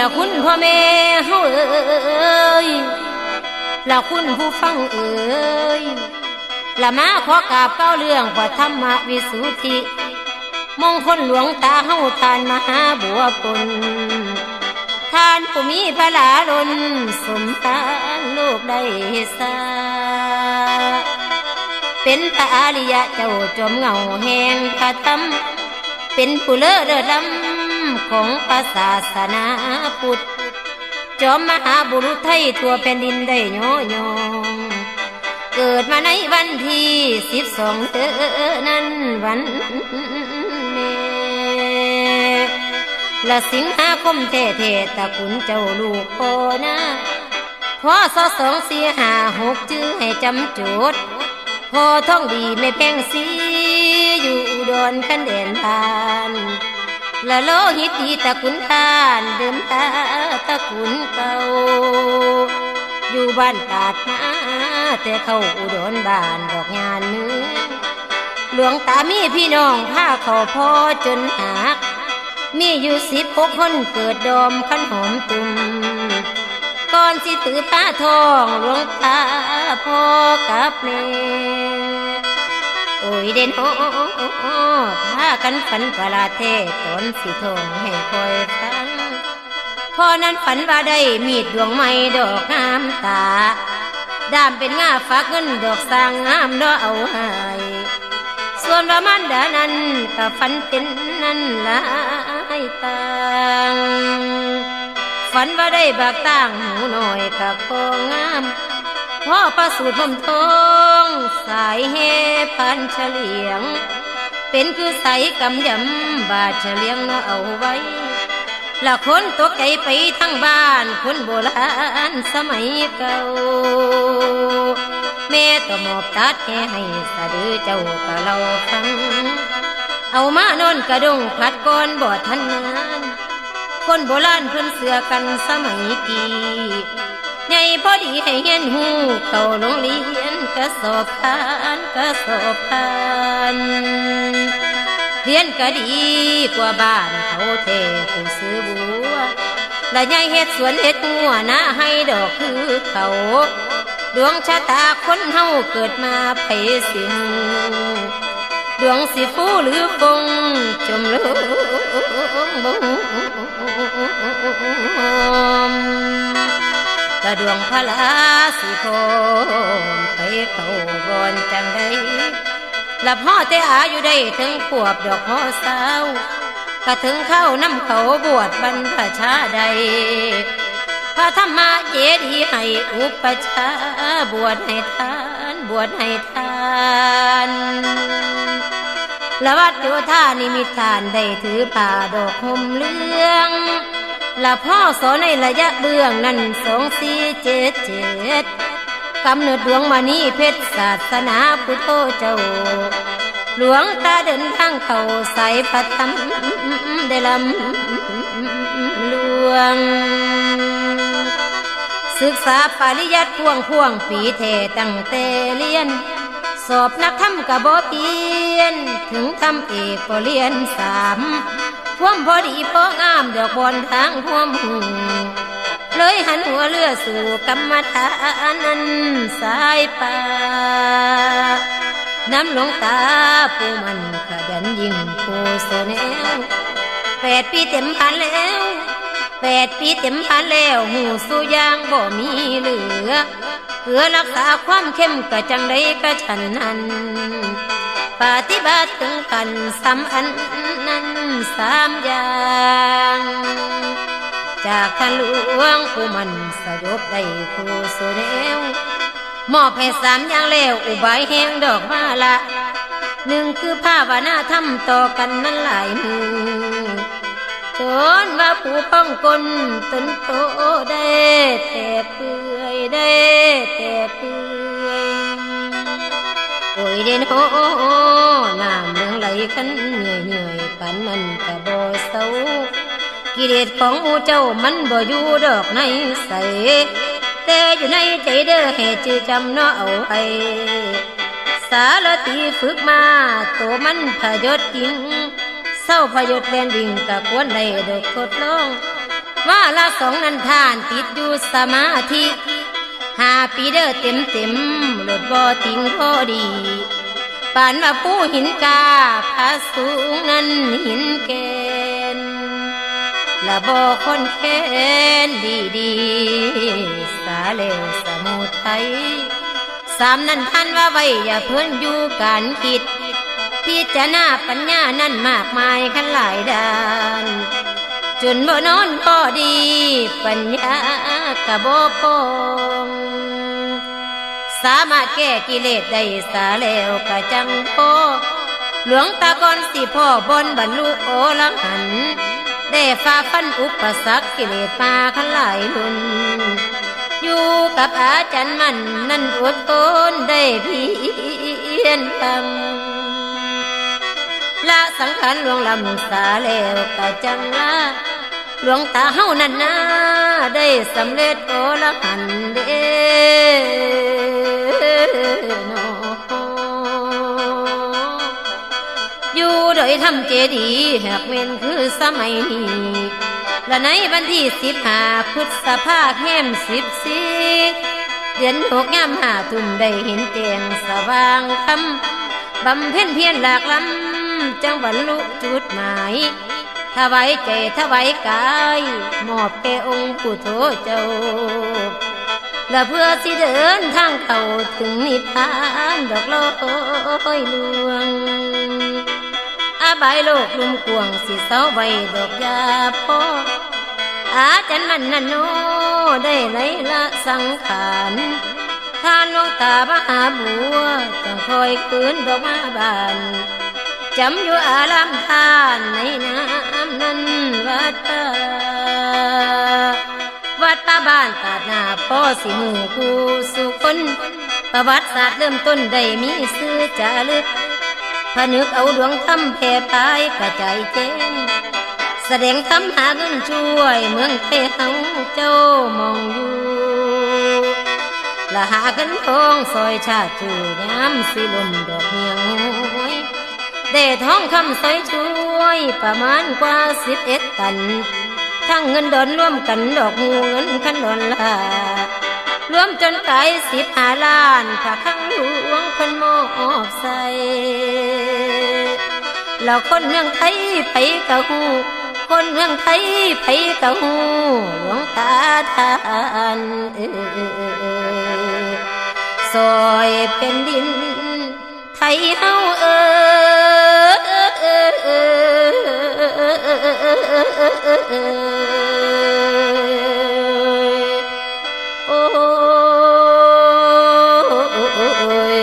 ละคุณพ่อแม่เฮาเอ้ยละคุณผู้ฟังเอ้ยละมาขอกราบเก้าเรื่องพระธรรมวิสุทธิ มงคลหลวงตาเฮาทานมหาบัวปนทานผู้มีพระลาลนสมทานโลกได้สาเป็นพระอริยะเจ้าจอมเงาแห่งพระธรรมเป็นผู้เลิศเลิศลำ ของพระศาสนาพุทธ จอมมหาบุรุษไทยทั่วแผ่นดินได้ย่อยง เกิดมาในวันที่สิบสองเดือนนั้นวันแม่ละสิงหาคมเทเทตะคุณเจ้าลูกพ่อนะพอสอสองเสี่ห้าหกจื้อให้จำจุดพอท่องดีไม่แพงสีอยู่อุดรคันเด่นทา ละโลหิตีตะคุณทานเดิมตาตะคุณเก่า อยู่บ้านตาดนาแต่เข้าอุดรบ้านดอกงานเนื้อหลวงตามีพี่น้องพาเขาพ่อจนหัก มีอยู่สิบหกคนเกิดดอมขันหอมตุ่มก่อนสิถือผ้าทองหลวงตาพ่อกับแม่ ยเด่นโอ้พากันฝันประลาเทศตนสิทงให้คอยฟังพอนั้นฝันว่าได้มีดดวงไม้ดอกงามตาดามเป็นง่าฝากเงินดอกสร้างงามนาะเอาให้ส่วนว่ามันดานั้นก็ฝันเป็นนั่นหลายต่างฝันว่าได้บากต่างหูหน่อยกับโคงามพ่อประสูติผมทอง สายเฮพันเฉลียง เป็นคือใสกำยำบาดเฉลียงเนาะเอาไว้ละคนตกใจไปทั้งบ้านคนโบราณสมัยเก่าแม่ต้องมอบตัดแห่ให้สะดือเจ้าก็เราฟัง เอามานอนกระดงพัดก่อนบอดทันนาน คนโบราณเพิ่นเสือกันสมัยกี้ ใหญ่พอดีให้เห็นหูเข้าโรงเรียนกระสอบผ่านกระสอบผ่านเรียนก็ดีกว่าบ้านเขาเทผู้ซื้อบัวและยายเฮ็ดสวนเฮ็ดงัวนะให้ดอกคือเขา ดวงชะตาคนเฮาเกิดมาไผสิงดวงสิฟูหรือฟงจมลงบง กระดวงพระลาสิโคไปเข้าบอนจังใดหลับห่อแต่อาอยู่ได้ถึงขวบดอกห่อสาวก็ถึงเข้าน้ำเขาบวชบรรพชาใด พระธรรมเจดีย์ให้อุปชาบวชให้ทาน บวชให้ทานละวัดโยธานิมิตทานได้ถือป่าดอกหมเหลือง ละพ่อสอนในระยะเบื้องนั้นสองสี่เจ็ดเจ็ดกำเนิดดวงมานีเพชรศาสนาพุทโธเจ้า หลวงตาเดินทางเขาใส่พระธรรมได้ลำลวง ศึกษาปริยัติพ่วงพ่วงปีเทตั้งแต่เรียน สอบนักธรรมกะบ่เปลี่ยน ถึงทำเอกก็เรียนสาม พ่วมพอดีพองามดอกบอนทางพ่วมหูเลยหันหัวเรือสู่กรรมฐานนั้นสายป่าน้ำหลวงตาผู้มันขยันยิ่งผู้โซแนวแปดปีเต็มพันแล้วแปดปีเต็มพันแล้วหูสู้ยางบ่มีเหลือเพื่อรักษาความเข้มกะจังได้กะฉันนั้น ปฏิบัติถึงกันสำอันนั้นสามอย่างจากท่านหลวงผู้มันสยบได้ผู้สุเดวมอบให้สามอย่างแล้วอุบายแห้งดอกมาละหนึ่งคือภาวนาทำต่อกันนั้นหลายมือจนว่าผู้ป้องกลตนโตได้แต่เปื่อยได้แต่เปื่อย เด่นโหน้ำเมืองไหลกันเหนื่อยเหนื่อยปันมันกะบ่เศร้ากิเลสของมูเจ้ามันบ่อยู่ดอกในใสแต่อยู่ในใจเด้อให้จือจำเนาะเอาไว้สารตีฝึกมาตัวมันพยศจริงเศร้าพยศแลนดิ่งกะควรได้ดอกทดลองว่าละสองนันทานติดอยู่สมาธิ หาปีเด้อเต็มเต็มหลดบ่ติงพอดีปานว่าผู้หินกาพาสูงนั้นหินเกณฑ์ละบ่คนเค้นดีดีสาเลวสมุทัยสามนั้นท่านว่าไว้อย่าเพิ่นอยู่การคิดพิจารณาปัญญานั้นมากมายขันหลายด้าน จนบ่นอนพอดี ปัญญากะบ่พงสามารถแก้กิเลสได้สาแล้วกะจังพอหลวงตาก่อนสิพ่อบนบรรลุโอลังหัน ได้ฝ่าฟันอุปสรรคกิเลสมาขลายลุนอยู่กับอาจารย์มันนั่นอดทนได้เพียนทำละสังขารหลวงลำสาแล้วกะจังละ หลวงตาเฮานั่นนาได้สำเร็จโอละหันเดนอยู่โดยทำเจดีย์หากเว้นคือสมัยนี้และในวันที่สิบหาพฤษภาแห่มสิบสีเดือนหกยามหาทุ่มได้เห็นแจ้งสว่างคำบำเพ็ญเพียรหลากล้ำจังบรรลุจุดหมาย ถวายใจถวายกายมอบแก่องค์ผู้โทเจ้า และเพื่อสิเดินทางเข้าถึงนิพพานดอกลอยลวง อาบายโลกลุ่มกวงสิเสาไว้ดอกยาพ่ออาจารย์มันนันโนได้ไหลละสังขารท่านหลวงตามหาบัวจังคอยคืนดอกมาบาน จำอยู่อารามทานในน้ำนั้นวัดป่าวัดป่าบ้านตาดนาพ่อสิหูผู้สุคนประวัติศาสตร์เริ่มต้นได้มีซื้อจารึกผนึกเอาดวงธรรมแผ่ปลายกระจายแจ้งแสดงธรรมหาเงินช่วยเมืองไทยเฮาเจ้ามองอยู่ละหากันทองซอยชาติจูย้ำสิลมดอกเมียงหวย ได้ทองคำซอยช่วยประมาณกว่าสิบเอ็ดตัน ทั้งเงินดอนร่วมกันดอกงูเงินขันดอนลารวมจนไกลสิบหาล้านถ้าข้างหลวงคนมอบใส่เราคนเมืองไทยไปกะหูคนเมืองไทยไปกะหูหลวงตาทานเออซอยเป็นดินไทยเฮาเออ โอ้ย